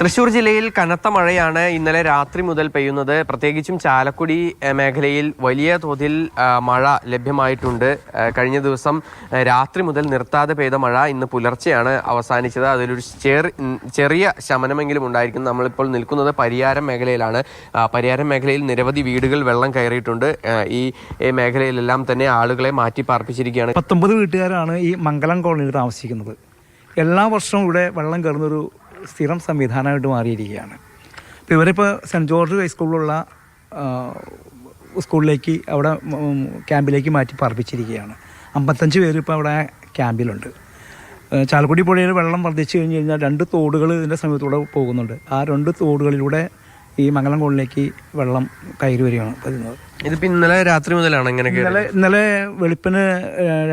തൃശൂർ ജില്ലയിൽ കനത്ത മഴയാണ് ഇന്നലെ രാത്രി മുതൽ പെയ്യുന്നത്. പ്രത്യേകിച്ചും ചാലക്കുടി മേഖലയിൽ വലിയ തോതിൽ മഴ ലഭ്യമായിട്ടുണ്ട്. കഴിഞ്ഞ ദിവസം രാത്രി മുതൽ നിർത്താതെ പെയ്ത മഴ ഇന്ന് പുലർച്ചെയാണ് അവസാനിച്ചത്. അതിലൊരു ചെറി- ചെറിയ ശമനമെങ്കിലും ഉണ്ടായിരിക്കും നമ്മളിപ്പോൾ നിൽക്കുന്നത് പരിയാരം മേഖലയിലാണ്. പരിയാരം മേഖലയിൽ നിരവധി വീടുകൾ വെള്ളം കയറിയിട്ടുണ്ട്. ഈ മേഖലയിലെല്ലാം തന്നെ ആളുകളെ മാറ്റി പാർപ്പിച്ചിരിക്കുകയാണ്. പത്തൊമ്പത് വീട്ടുകാരാണ് ഈ മംഗലം കോളനിയിൽ താമസിക്കുന്നത്. എല്ലാ വർഷവും ഇവിടെ വെള്ളം കയറുന്നൊരു സ്ഥിരം സംവിധാനമായിട്ട് മാറിയിരിക്കുകയാണ്. അപ്പോൾ ഇവരിപ്പോൾ സെന്റ് ജോർജ് ഹൈസ്കൂളിലുള്ള സ്കൂളിലേക്ക് അവിടെ ക്യാമ്പിലേക്ക് മാറ്റി പാർപ്പിച്ചിരിക്കുകയാണ്. അമ്പത്തഞ്ച് പേര് ഇപ്പോൾ അവിടെ ക്യാമ്പിലുണ്ട്. ചാലക്കുടി പുഴയിൽ വെള്ളം വർദ്ധിച്ചു കഴിഞ്ഞ് കഴിഞ്ഞാൽ രണ്ട് തോടുകൾ ഇതിന്റെ സമയത്തൂടെ പോകുന്നുണ്ട്. ആ രണ്ട് തോടുകളിലൂടെ ഈ മംഗലം കോളിലേക്ക് വെള്ളം കയറി വരികയാണ് വരുന്നത്. ഇതിപ്പോൾ ഇന്നലെ രാത്രി മുതലാണ് ഇങ്ങനെ ഇന്നലെ ഇന്നലെ വെളുപ്പിന്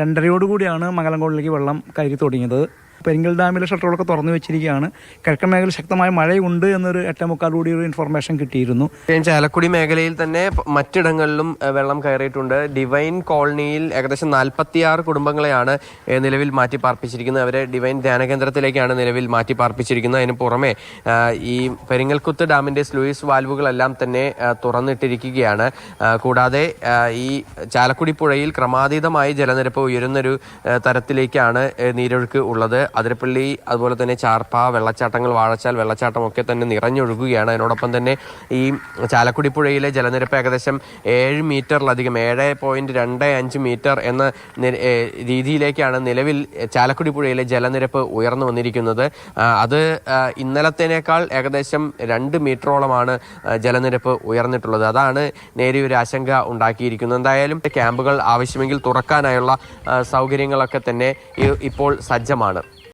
രണ്ടരയോടുകൂടിയാണ് മംഗലം കോളിലേക്ക് വെള്ളം കയറി തുടങ്ങിയത്. പെരിങ്കൽ ഡാമിലെ ഷട്ടറുകളൊക്കെ തുറന്നു വെച്ചിരിക്കുകയാണ്. കിഴക്കൻ മേഖല ശക്തമായ മഴയുണ്ട് എന്നൊരു എട്ടേമുക്കാൽ കൂടി ഒരു ഇൻഫർമേഷൻ കിട്ടിയിരുന്നു. ചാലക്കുടി മേഖലയിൽ തന്നെ മറ്റിടങ്ങളിലും വെള്ളം കയറിയിട്ടുണ്ട്. ഡിവൈൻ കോളനിയിൽ ഏകദേശം നാൽപ്പത്തിയാറ് കുടുംബങ്ങളെയാണ് നിലവിൽ മാറ്റി പാർപ്പിച്ചിരിക്കുന്നത് അവരെ ഡിവൈൻ ധ്യാന കേന്ദ്രത്തിലേക്കാണ് നിലവിൽ മാറ്റി പാർപ്പിച്ചിരിക്കുന്നത് അതിന് പുറമെ ഈ പെരിങ്ങൽക്കുത്ത് ഡാമിന്റെ സ്ലൂയിസ് വാൽവുകളെല്ലാം തന്നെ തുറന്നിട്ടിരിക്കുകയാണ്. കൂടാതെ ഈ ചാലക്കുടി പുഴയിൽ ക്രമാതീതമായി ജലനിരപ്പ് ഉയരുന്നൊരു തരത്തിലേക്കാണ് നീരൊഴുക്ക് ഉള്ളത്. അതിരപ്പള്ളി അതുപോലെ തന്നെ ചാർപ്പ വെള്ളച്ചാട്ടങ്ങൾ വാഴച്ചാൽ വെള്ളച്ചാട്ടം ഒക്കെ തന്നെ നിറഞ്ഞൊഴുകുകയാണ്. അതിനോടൊപ്പം തന്നെ ഈ ചാലക്കുടി പുഴയിലെ ജലനിരപ്പ് ഏകദേശം ഏഴ് മീറ്ററിലധികം ഏഴ് പോയിന്റ് രണ്ട് അഞ്ച് മീറ്റർ എന്ന രീതിയിലേക്കാണ് നിലവിൽ ചാലക്കുടി പുഴയിലെ ജലനിരപ്പ് ഉയർന്നു വന്നിരിക്കുന്നത്. അത് ഇന്നലത്തേനേക്കാൾ ഏകദേശം രണ്ട് മീറ്ററോളമാണ് ജലനിരപ്പ് ഉയർന്നിട്ടുള്ളത്. അതാണ് നേരിയൊരു ആശങ്ക ഉണ്ടാക്കിയിരിക്കുന്നത്. എന്തായാലും ക്യാമ്പുകൾ ആവശ്യമെങ്കിൽ തുറക്കാനായുള്ള സൗകര്യങ്ങളൊക്കെ തന്നെ ഇപ്പോൾ സജ്ജമാണ്.